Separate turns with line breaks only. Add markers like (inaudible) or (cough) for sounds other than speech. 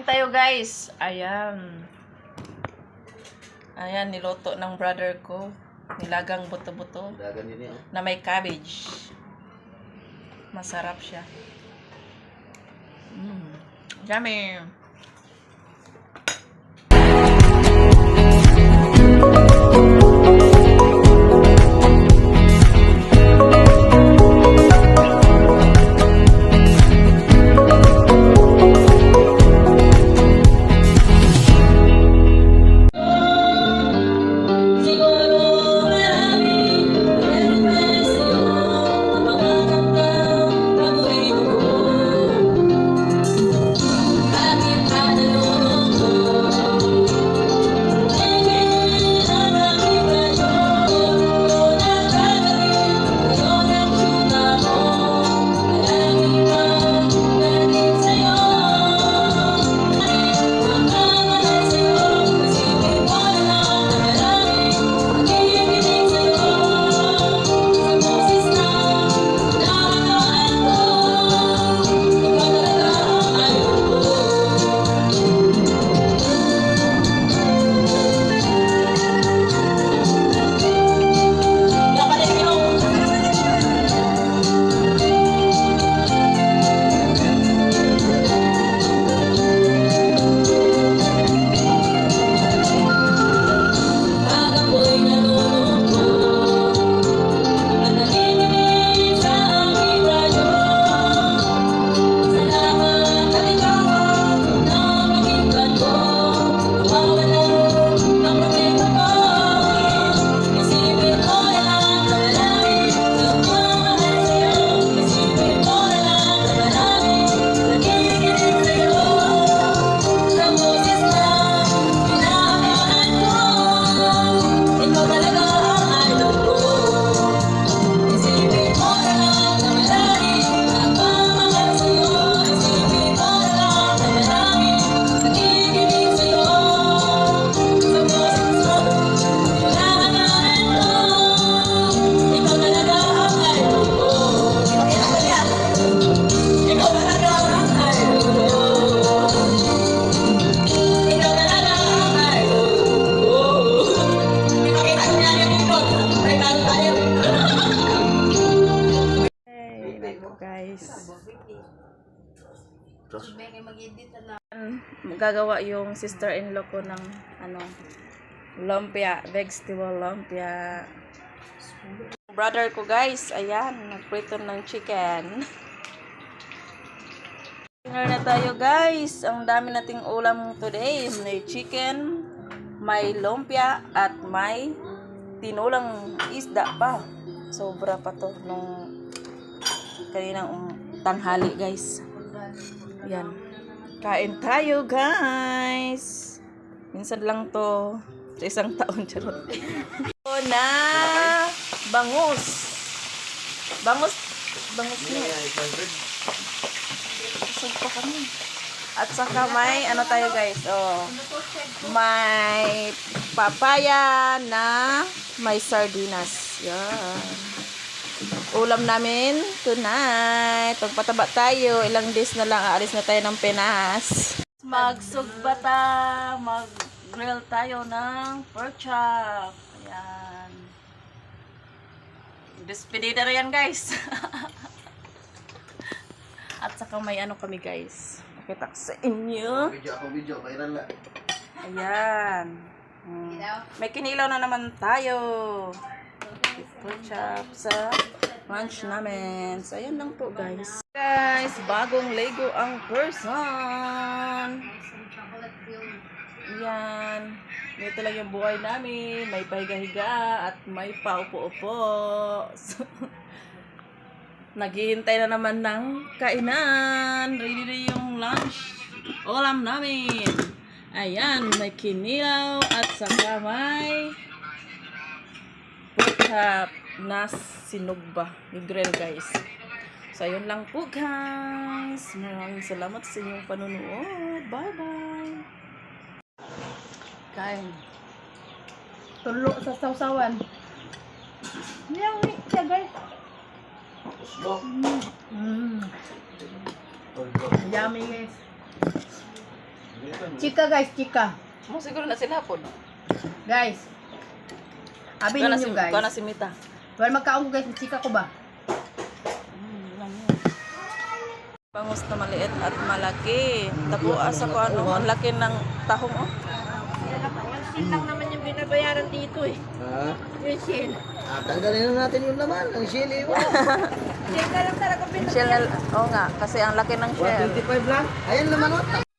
Kain tayo guys. Ayan. Ayan, niluto ng brother ko. Nilagang buto-buto
yan.
na may cabbage. Masarap siya. Mm. Yummy. Nako guys. Magagawa yung sister-in-law ko ng ano, lumpia, vegetable lumpia. Brother ko guys, ayan, nagprito ng chicken. Dinner na tayo guys. Ang dami nating ulam today. May chicken, may lumpia, at may tinulang isda pa. Sobra pa to nung kaninang um, tanghali guys. Yan. Kain tayo, guys. Minsan lang to. Sa isang taon, (laughs) charot. Na bangus. Bangus. Bangus niya. Busog pa kami. At saka may, ano tayo guys, oh. May papaya na may sardinas. Yan ulam namin tonight. Pagpataba tayo, ilang days na lang aalis na tayo ng Pinas. Magsugbata, mag-grill tayo ng pork chop. Ayan. Despedida rin yan guys. (laughs) At saka may ano kami guys. Pakita ko sa inyo.
video ako video, viral na.
Ayan. Hmm. May kinilaw na naman tayo. Pork chop sa lunch namin. So, ayan lang po, guys. Guys, bagong Lego ang person. Ayan. Dito lang yung buhay namin. May pahiga-higa at may paupo-upo. So, (laughs) naghihintay na naman ng kainan. Ready na yung lunch. Ulam namin. Ayan, may kinilaw at saka may pork chop na sinugba. I-grill, guys. So, ayun lang po, guys. Maraming salamat sa inyong panunood. Bye-bye. Kain.
Tulo sa sausawan. Yang siya guys.
Slow.
Mm. Yummy guys. Chika guys, chika.
Mo siguro na sila po.
Guys. Abi
Kana si,
ninyo guys.
kana si Mita.
Well, magkaon ko guys, chika ko ba?
Bangus na maliit at malaki. Tapo asa ko ano, ang laki ng tahong oh.
Yung lang naman yung binabayaran dito eh.
Ha?
Yung shell.
Ah, tanggalin na natin yung laman. Ang sili mo.
Shell ka lang talaga
Shell na, oh nga, kasi ang laki ng shell.
125 lang. Ayan laman o.